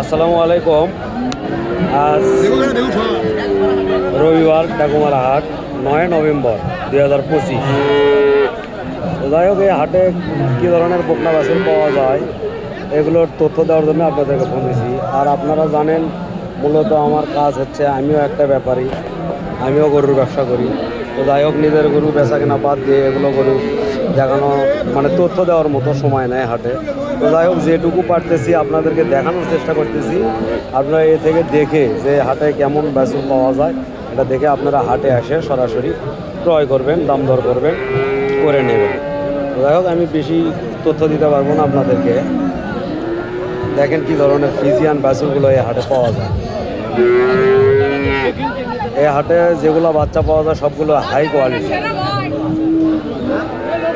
আসসালামু আলাইকুম। আজ রবিবার ডাকুমারা হাট, নয় নভেম্বর, দুই হাজার পঁচিশ। যাই হোক, এই হাটে কী ধরনের বকনা বাছুর পাওয়া যায়, এগুলোর তথ্য দেওয়ার জন্য আপনাদেরকে ফোন দিয়েছি আর আপনারা জানেন, মূলত আমার কাজ হচ্ছে, আমিও একটা ব্যাপারী, আমিও গরুর ব্যবসা করি। তো যাই হোক, নিজের গরু বেচা কেনা বাদ দিয়ে এগুলো গরু দেখানো মানে তথ্য দেওয়ার মতো সময় নেয় হাটে। তো যাই হোক, যেটুকু পারতেছি আপনাদেরকে দেখানোর চেষ্টা করতেছি। আপনারা এ থেকে দেখে যে হাটে কেমন বাছুর পাওয়া যায়, এটা দেখে আপনারা হাটে আসে সরাসরি ক্রয় করবেন, দাম দর করবেন, করে নেবেন। যাই হোক, আমি বেশি তথ্য দিতে পারব না আপনাদেরকে। দেখেন কি ধরনের ফিজিয়ান বাছুরগুলো এই হাটে পাওয়া যায়। এই হাটে যেগুলো বাচ্চা পাওয়া যায়, সবগুলো হাই কোয়ালিটি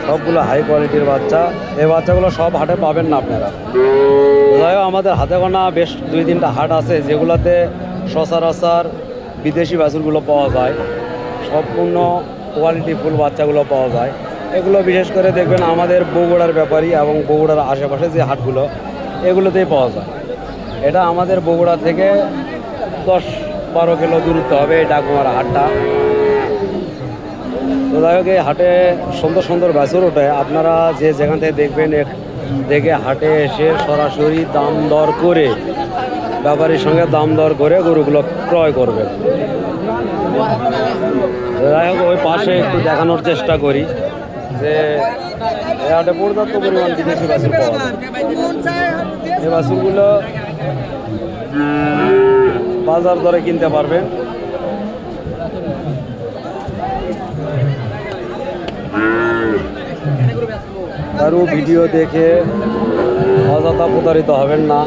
সবগুলো হাই কোয়ালিটির বাচ্চা। এই বাচ্চাগুলো সব হাটে পাবেন না আপনারা। যাই আমাদের হাতে গোনা বেশ দুই তিনটা হাট আছে, যেগুলোতে সচরাচর বিদেশি বাছুরগুলো পাওয়া যায়। সম্পূর্ণ কোয়ালিটি ফুল বাচ্চাগুলো পাওয়া যায়। এগুলো বিশেষ করে দেখবেন আমাদের বগুড়ার ব্যাপারী এবং বগুড়ার আশেপাশে যে হাটগুলো, এগুলোতেই পাওয়া যায়। এটা আমাদের বগুড়া থেকে দশ বারো কিলো দূরত্ব হবে এই ডাকুমারা হাটটা। তো যাই হোক, এই হাটে সুন্দর সুন্দর বাছুর ওঠে। আপনারা যে যেখান থেকে দেখবেন দেখে হাটে এসে সরাসরি দাম দর করে, ব্যাপারীর সঙ্গে দাম দর করে গরুগুলো ক্রয় করবেন। তো যাই হোক, ওই পাশে একটু দেখানোর চেষ্টা করি যে হাটে পর্যাপ্ত পরিমাণ বিদেশি বাছুর পাওয়া যায়। এই বাছুরগুলো বাজার দরে কিনতে পারবেন। কারও ভিডিও দেখে অযথা প্রতারিত হবেন না।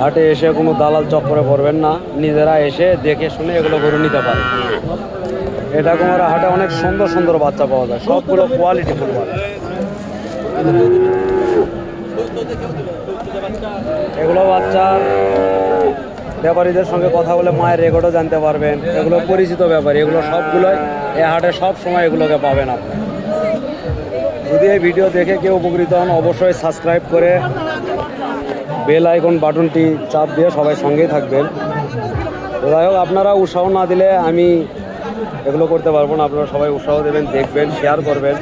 হাটে এসে কোনো দালাল চক্করে পড়বেন না। নিজেরা এসে দেখে শুনে এগুলো গরু নিতে পারে এটা কুমার হাটে অনেক সুন্দর সুন্দর বাচ্চা পাওয়া যায়। সবগুলো কোয়ালিটি ফুল বাচ্চা এগুলো বাচ্চার ব্যাপারীদের সঙ্গে কথা বলে মায়ের রেকর্ডও জানতে পারবেন। এগুলো পরিচিত ব্যাপারী, এগুলো সবগুলোই এ হাটে সব সময় এগুলোকে পাবেন আপনি। যদি এই ভিডিও দেখে কেউ উপকৃত হন, অবশ্যই সাবস্ক্রাইব করে বেল আইকন বাটনটি চাপ দিয়ে সবাই সঙ্গেই থাকবেন। যাই হোক, আপনারা উৎসাহ না দিলে আমি এগুলো করতে পারব না। আপনারা সবাই উৎসাহ দেবেন, দেখবেন শেয়ার করবেন।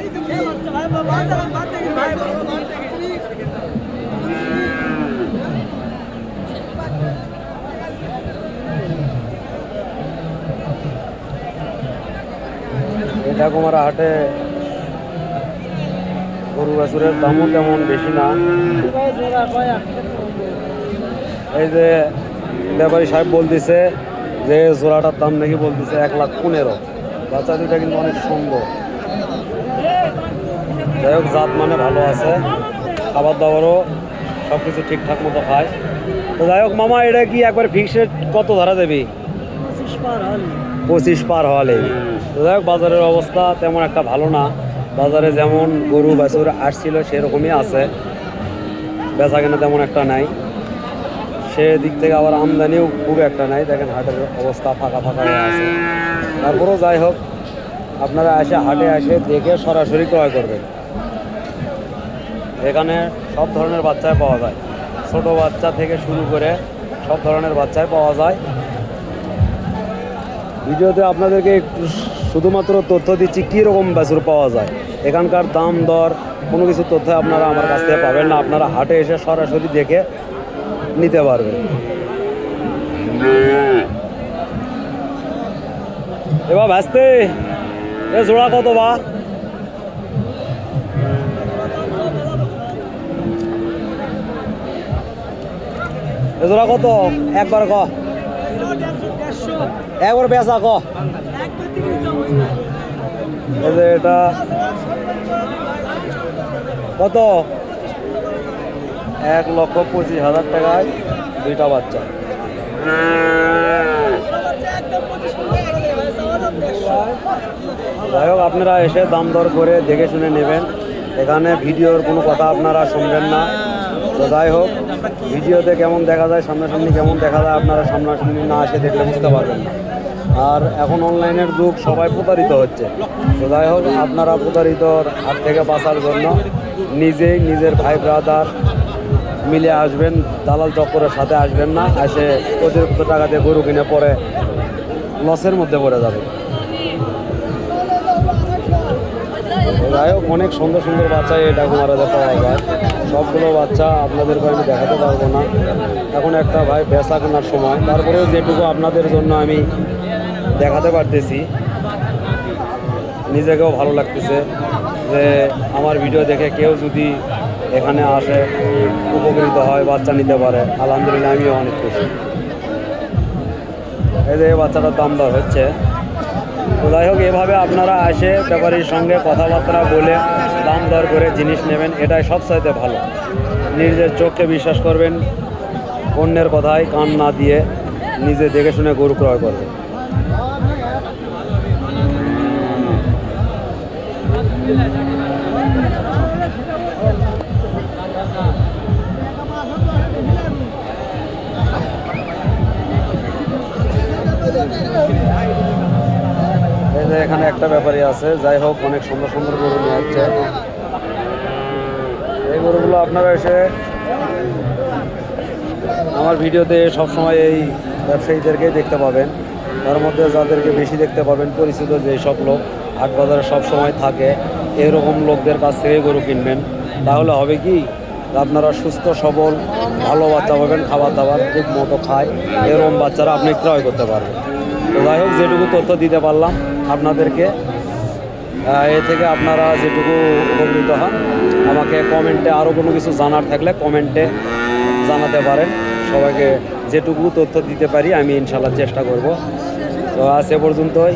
এটা হাটে গরু বাছুরের দামও তেমন বেশি না। এই যে ব্যাপারী সাহেব বলতেছে যে জোড়াটার দাম নাকি বলতেছে এক লাখ পনেরো। বাচ্চা দুটা কিন্তু অনেক সুন্দর। যাই হোক জাত মানে ভালো আছে। খাবার দাবারও সব কিছু ঠিকঠাক মতো খায়। তো যাই হোক মামা এটা কি একবার ফিক্সড কত ধরা দেবি? পঁচিশ পার হলে। যাই বাজারের অবস্থা তেমন একটা ভালো না। বাজারে যেমন গরু, বাছুর আসছিল, সেরকমই আছে। বেচা কেনা তেমন একটা নাই। সে দিক থেকে আবার আমদানিও খুব একটা নাই। দেখেন হাটের অবস্থা ফাঁকা ফাঁকা হয়ে আছে। তারপরেও যাই হোক, আপনারা এসে হাটে এসে দেখে সরাসরি ক্রয় করবেন। এখানে সব ধরনের বাচ্চাই পাওয়া যায়। ছোট বাচ্চা থেকে শুরু করে সব ধরনের বাচ্চাই পাওয়া যায়। ভিডিওতে আপনাদেরকে একটু শুধুমাত্র তথ্য দিচ্ছি কী রকম বাছুর পাওয়া যায়। এখানকার দাম দর, কোনো কিছু তথ্য আপনারা আমার কাছ থেকে পাবেন না। আপনারা হাটে এসে সরাসরি দেখে নিতে পারবেন। এবার ভাসতে! এ জোড়া কত বা? এ জোড়া কত? একবার ক। একবার বেচা ক। এটা কত? এক লক্ষ পঁচিশ হাজার টাকায় দুইটা বাচ্চা। যাই হোক, আপনারা এসে দাম দর করে দেখে শুনে নেবেন। এখানে ভিডিওর কোনো কথা আপনারা শুনবেন না। তো যাই হোক, ভিডিওতে কেমন দেখা যায়, সামনাসামনি কেমন দেখা যায়, আপনারা সামনাসামনি না এসে দেখলে বুঝতে পারবেন না। আর এখন অনলাইনের যুগ, সবাই প্রতারিত হচ্ছে। তো যাই হোক, আপনারা প্রতারিতর হাত থেকে বাঁচার জন্য নিজেই নিজের ভাই ব্রাদার মিলে আসবেন, দালাল চক্করের সাথে আসবেন না, এসে অতিরিক্ত টাকা দিয়ে গরু কিনে পরে লসের মধ্যে পড়ে যাবে। যাই হোক, অনেক সুন্দর সুন্দর বাচ্চা এই ডাকুমারাতে পাওয়া যায়। সবগুলো বাচ্চা আপনাদেরকে আমি দেখাতে পারব না। এখন একটা ভাই বেচা কেনার সময়। তারপরেও যেটুকু আপনাদের জন্য আমি দেখাতে পারতেছি। নিজেকেও ভালো লাগতেছে যে আমার ভিডিও দেখে কেউ যদি এখানে আসে, উপকৃত হয়, বাচ্চা নিতে পারে, আলহামদুলিল্লাহ আমিও অনেক খুশি। এই যে বাচ্চাটার দাম দর হচ্ছে। তো যাই হোক, এভাবে আপনারা এসে ব্যাপারীর সঙ্গে কথাবার্তা বলে দাম দর করে জিনিস নেবেন, এটাই সবচাইতে ভালো। নিজের চোখকে বিশ্বাস করবেন, অন্যের কথায় কান না দিয়ে নিজে দেখে শুনে গরু ক্রয় করবেন। এখানে একটা ব্যাপারই আছে, যাই হোক, অনেক সুন্দর সুন্দর গরু নিয়ে এই গরুগুলো আপনারা এসে আমার ভিডিওতে সবসময় এই ব্যবসায়ীদেরকেই দেখতে পাবেন। তার মধ্যে যাদেরকে বেশি দেখতে পাবেন, পরিচিত যেই সব লোক হাট বাজারে সব সময় থাকে, এরকম লোকদের কাছ থেকে গরু কিনবেন। তাহলে হবে কি, আপনারা সুস্থ, সবল, ভালো বাচ্চা পাবেন, খাবার দাবার, ঠিক মতো খায়, এরকম বাচ্চারা আপনি ক্রয় করতে পারবেন। তো যাই হোক, যেটুকু তথ্য দিতে পারলাম আপনাদেরকে এ থেকে আপনারা যেটুকু উপকৃত হন, আমাকে কমেন্টে আরও কোনো কিছু জানার থাকলে কমেন্টে জানাতে পারেন। সবাইকে যেটুকু তথ্য দিতে পারি, আমি ইনশাল্লাহ চেষ্টা করব। তো আজ এ পর্যন্তই।